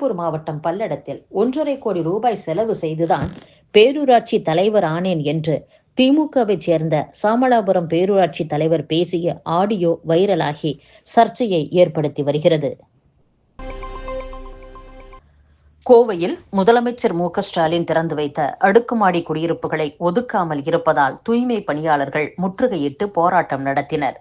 திருப்பூர் மாவட்டம் பல்லடத்தில் ஒன்றரை கோடி ரூபாய் செலவு செய்துதான் பேரூராட்சி தலைவர் ஆனேன் என்று திமுகவை சேர்ந்த சாமலாபுரம் பேரூராட்சி தலைவர் பேசிய ஆடியோ வைரலாகி சர்ச்சையை ஏற்படுத்தி வருகிறது. கோவையில் முதலமைச்சர் மு ஸ்டாலின் திறந்து வைத்த அடுக்குமாடி குடியிருப்புகளை ஒதுக்காமல் இருப்பதால் தூய்மை பணியாளர்கள் முற்றுகையிட்டு போராட்டம் நடத்தினர்.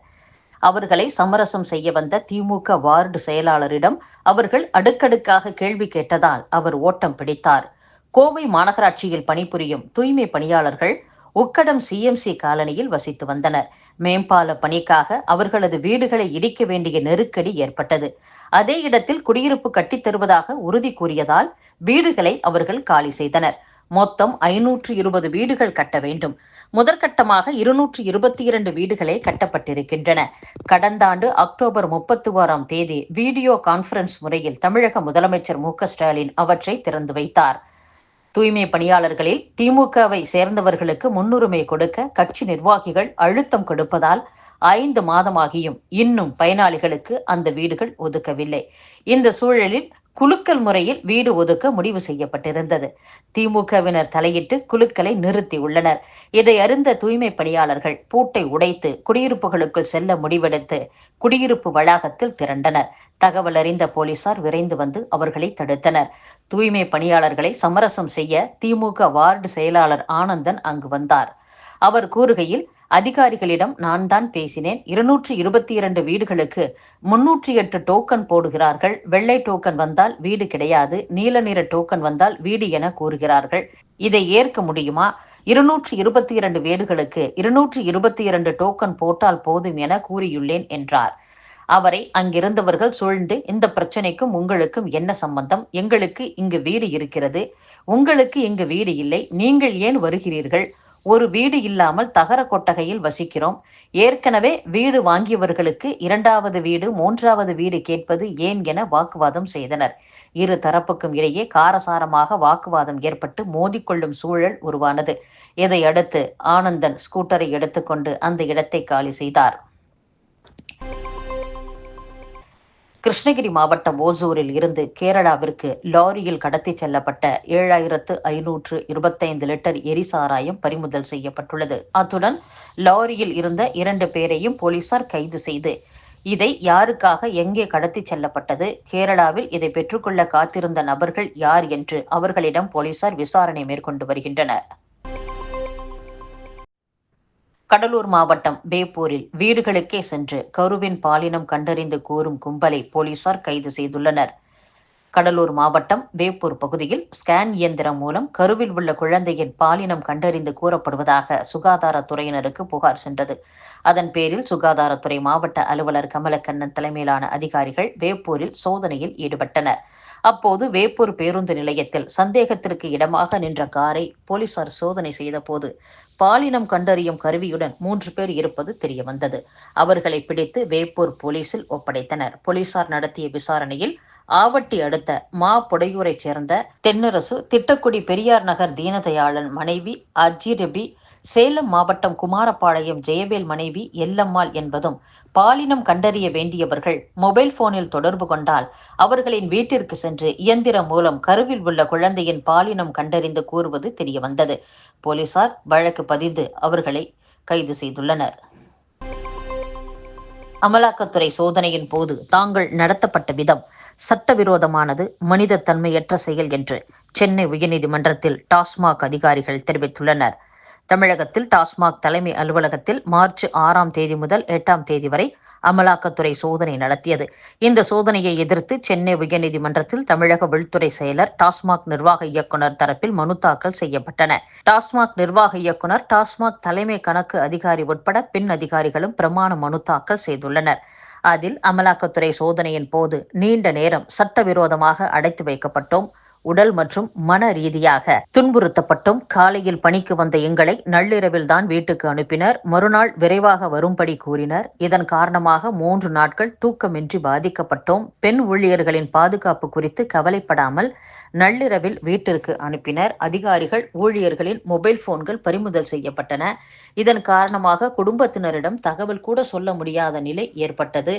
அவர்களை சமரசம் செய்ய வந்த திமுக வார்டு செயலாளரிடம் அவர்கள் அடுக்கடுக்காக கேள்வி கேட்டதால் அவர் ஓட்டம் பிடித்தார். கோவை மாநகராட்சியில் பணிபுரியும் தூய்மை பணியாளர்கள் உக்கடம் சிஎம்சி காலனியில் வசித்து வந்தனர். மேம்பால பணிக்காக அவர்களது வீடுகளை இடிக்க வேண்டிய நெருக்கடி ஏற்பட்டது. அதே இடத்தில் குடியிருப்பு கட்டித் தருவதாக உறுதி கூறியதால் வீடுகளை அவர்கள் காலி செய்தனர். மொத்தம் ஐநூற்று இருபது வீடுகள் கட்ட வேண்டும். முதற்கட்டமாக இருநூற்று இருபத்தி இரண்டு வீடுகளே கட்டப்பட்டிருக்கின்றன. கடந்த ஆண்டு அக்டோபர் முப்பத்தி ஓராம் தேதி வீடியோ கான்பரன்ஸ் முறையில் தமிழக முதலமைச்சர் மு ஸ்டாலின் அவற்றை திறந்து வைத்தார். தூய்மை பணியாளர்களில் திமுகவை சேர்ந்தவர்களுக்கு முன்னுரிமை கொடுக்க கட்சி நிர்வாகிகள் அழுத்தம் கொடுப்பதால் ஐந்து மாதமாகியும் இன்னும் பயனாளிகளுக்கு அந்த வீடுகள் ஒதுக்கவில்லை. இந்த சூழலில் குலுக்கல் முறையில் வீடு ஒதுக்க முடிவு செய்யப்பட்டிருந்தது. திமுகவினர் தலையிட்டு குழுக்களை நிறுத்தி உள்ளனர். இதை அறிந்த தூய்மை பணியாளர்கள் பூட்டை உடைத்து குடியிருப்புகளுக்குள் செல்ல முடிவெடுத்து குடியிருப்பு வளாகத்தில் திரண்டனர். தகவல் அறிந்த போலீசார் விரைந்து வந்து அவர்களை தடுத்தனர். தூய்மை பணியாளர்களை சமரசம் செய்ய திமுக வார்டு செயலாளர் ஆனந்தன் அங்கு வந்தார். அவர் கூறுகையில் அதிகாரிகளிடம் நான் தான் பேசினேன். இருநூற்றி இருபத்தி இரண்டு வீடுகளுக்கு முன்னூற்றி எட்டு டோக்கன் போடுகிறார்கள். வெள்ளை டோக்கன் வந்தால் வீடு கிடையாது. நீல நிற டோக்கன் வந்தால் வீடு என கூறுகிறார்கள். இதை ஏற்க முடியுமா? இருநூற்றி இருபத்தி இரண்டு வீடுகளுக்கு இருநூற்றி இருபத்தி இரண்டு டோக்கன் போட்டால் போதும் என கூறியுள்ளேன் என்றார். அவரை அங்கிருந்தவர்கள் சூழ்ந்து இந்த பிரச்சனைக்கும் உங்களுக்கும் என்ன சம்பந்தம்? எங்களுக்கு இங்கு வீடு இருக்கிறது. உங்களுக்கு இங்கு வீடு இல்லை. நீங்கள் ஏன் வருகிறீர்கள்? ஒரு வீடு இல்லாமல் தகர கொட்டகையில் வசிக்கிறோம். ஏற்கனவே வீடு வாங்கியவர்களுக்கு இரண்டாவது வீடு மூன்றாவது வீடு கேட்பது ஏன் என வாக்குவாதம் செய்தனர். இரு தரப்புக்கும் இடையே காரசாரமாக வாக்குவாதம் ஏற்பட்டு மோதிக்கொள்ளும் சூழல் உருவானது. இதையடுத்து ஆனந்தன் ஸ்கூட்டரை எடுத்துக்கொண்டு அந்த இடத்தை காலி செய்தார். கிருஷ்ணகிரி மாவட்டம் ஓசூரில் இருந்து கேரளாவிற்கு லாரியில் கடத்தி செல்லப்பட்ட ஏழாயிரத்து ஐநூற்று இருபத்தைந்து லிட்டர் எரிசாராயம் பறிமுதல் செய்யப்பட்டுள்ளது. அத்துடன் லாரியில் இருந்த இரண்டு பேரையும் போலீசார் கைது செய்து இதை யாருக்காக எங்கே கடத்தி செல்லப்பட்டது கேரளாவில் இதை பெற்றுக்கொள்ள காத்திருந்த நபர்கள் யார் என்று அவர்களிடம் போலீசார் விசாரணை மேற்கொண்டு வருகின்றனர். கடலூர் மாவட்டம் பேப்பூரில் வீடுகளுக்கே சென்று கருவின் பாலினம் கண்டறிந்து கூறும் கும்பலை போலீசார் கைது செய்துள்ளனர். கடலூர் மாவட்டம் வேப்பூர் பகுதியில் ஸ்கேன் இயந்திரம் மூலம் கருவில் உள்ள குழந்தையின் பாலினம் கண்டறிந்து கூறப்படுவதாக சுகாதாரத்துறையினருக்கு புகார் சென்றது. அதன் பேரில் சுகாதாரத்துறை மாவட்ட அலுவலர் கமலக்கண்ணன் தலைமையிலான அதிகாரிகள் வேப்பூரில் சோதனையில் ஈடுபட்டனர். அப்போது வேப்பூர் பேருந்து நிலையத்தில் சந்தேகத்திற்கு இடமாக நின்ற காரை போலீசார் சோதனை செய்தபோது பாலினம் கண்டறியும் கருவியுடன் மூன்று பேர் இருப்பது தெரியவந்தது. அவர்களை பிடித்து வேப்பூர் போலீசில் ஒப்படைத்தனர். போலீசார் நடத்திய விசாரணையில் ஆவட்டி அடுத்த மா புடையூரைச் சேர்ந்த தென்னரசு திட்டக்குடி பெரியார் நகர் தீனதயாளன் மனைவி அஜிரபி சேலம் மாவட்டம் குமாரபாளையம் ஜெயவேல் மனைவி எல்லம்மாள் என்பதும் பாலினம் கண்டறிய வேண்டியவர்கள் மொபைல் போனில் தொடர்பு கொண்டால் அவர்களின் வீட்டிற்கு சென்று இயந்திரம் மூலம் கருவில் உள்ள குழந்தையின் பாலினம் கண்டறிந்து கூறுவது தெரியவந்தது. போலீசார் வழக்கு பதிந்து அவர்களை கைது செய்துள்ளனர். அமலாக்கத்துறை சோதனையின் போது தாங்கள் நடத்தப்பட்ட விதம் சட்டவிரோதமானது மனித தன்மையற்ற செயல் என்று சென்னை உயர்நீதிமன்றத்தில் டாஸ்மாக் அதிகாரிகள் தெரிவித்துள்ளனர். தமிழகத்தில் டாஸ்மாக் தலைமை அலுவலகத்தில் மார்ச் ஆறாம் தேதி முதல் எட்டாம் தேதி வரை அமலாக்கத்துறை சோதனை நடத்தியது. இந்த சோதனையை எதிர்த்து சென்னை உயர்நீதிமன்றத்தில் தமிழக உள்துறை செயலர் டாஸ்மாக் நிர்வாக இயக்குநர் தரப்பில் மனு தாக்கல் செய்யப்பட்டன. டாஸ்மாக் நிர்வாக இயக்குநர் டாஸ்மாக் தலைமை கணக்கு அதிகாரி உட்பட பெண் அதிகாரிகளும் பிரமாண மனு தாக்கல் செய்துள்ளனர். அதில் அமலாக்கத்துறை சோதனையின் போது நீண்ட நேரம் சட்டவிரோதமாக அடைத்து வைக்கப்பட்டோம். உடல் மற்றும் மன ரீதியாக துன்புறுத்தப்பட்டும் காலையில் பணிக்கு வந்த எங்களை நள்ளிரவில் தான் வீட்டுக்கு அனுப்பினர். மறுநாள் விரைவாக வரும்படி கூறினர். இதன் காரணமாக மூன்று நாட்கள் தூக்கமின்றி பாதிக்கப்பட்டோம். பெண் ஊழியர்களின் பாதுகாப்பு குறித்து கவலைப்படாமல் நள்ளிரவில் வீட்டிற்கு அனுப்பினர். அதிகாரிகள் ஊழியர்களின் மொபைல் போன்கள் பறிமுதல் செய்யப்பட்டன. இதன் காரணமாக குடும்பத்தினரிடம் தகவல் கூட சொல்ல முடியாத நிலை ஏற்பட்டது.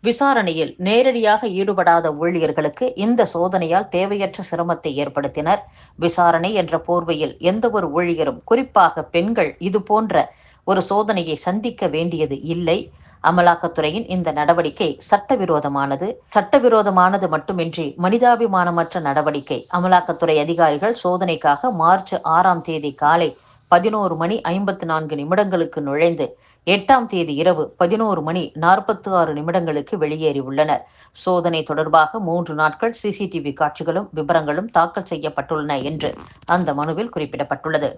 விசாரணையில் நேரடியாக ஈடுபடாத ஊழியர்களுக்கு இந்த சோதனையால் தேவையற்ற சிரமத்தை ஏற்படுத்தினர். விசாரணை என்ற போர்வையில் எந்த ஒரு ஊழியரும் குறிப்பாக பெண்கள் இது போன்ற ஒரு சோதனையை சந்திக்க வேண்டியது இல்லை. அமலாக்கத்துறையின் இந்த நடவடிக்கை சட்டவிரோதமானது. சட்டவிரோதமானது மட்டுமின்றி மனிதாபிமானமற்ற நடவடிக்கை. அமலாக்கத்துறை அதிகாரிகள் சோதனைக்காக மார்ச் ஆறாம் தேதி காலை பதினோரு மணி ஐம்பத்து நான்கு நிமிடங்களுக்கு நுழைந்து எட்டாம் தேதி இரவு பதினோரு மணி நாற்பத்தி ஆறு நிமிடங்களுக்கு வெளியேறியுள்ளனர் சோதனை தொடர்பாக மூன்று நாட்கள் சிசிடிவி காட்சிகளும் விவரங்களும் தாக்கல் செய்யப்பட்டுள்ளன என்று அந்த மனுவில் குறிப்பிடப்பட்டுள்ளது.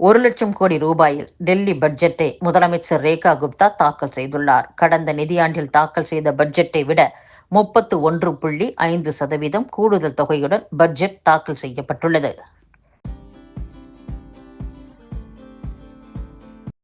ஒரு லட்சம் கோடி ரூபாயில் டெல்லி பட்ஜெட்டை முதலமைச்சர் ரேகா குப்தா தாக்கல் செய்துள்ளார். கடந்த நிதியாண்டில் தாக்கல் செய்த பட்ஜெட்டை விட முப்பத்து ஒன்று புள்ளி ஐந்து சதவீதம் கூடுதல் தொகையுடன் பட்ஜெட் தாக்கல் செய்யப்பட்டுள்ளது.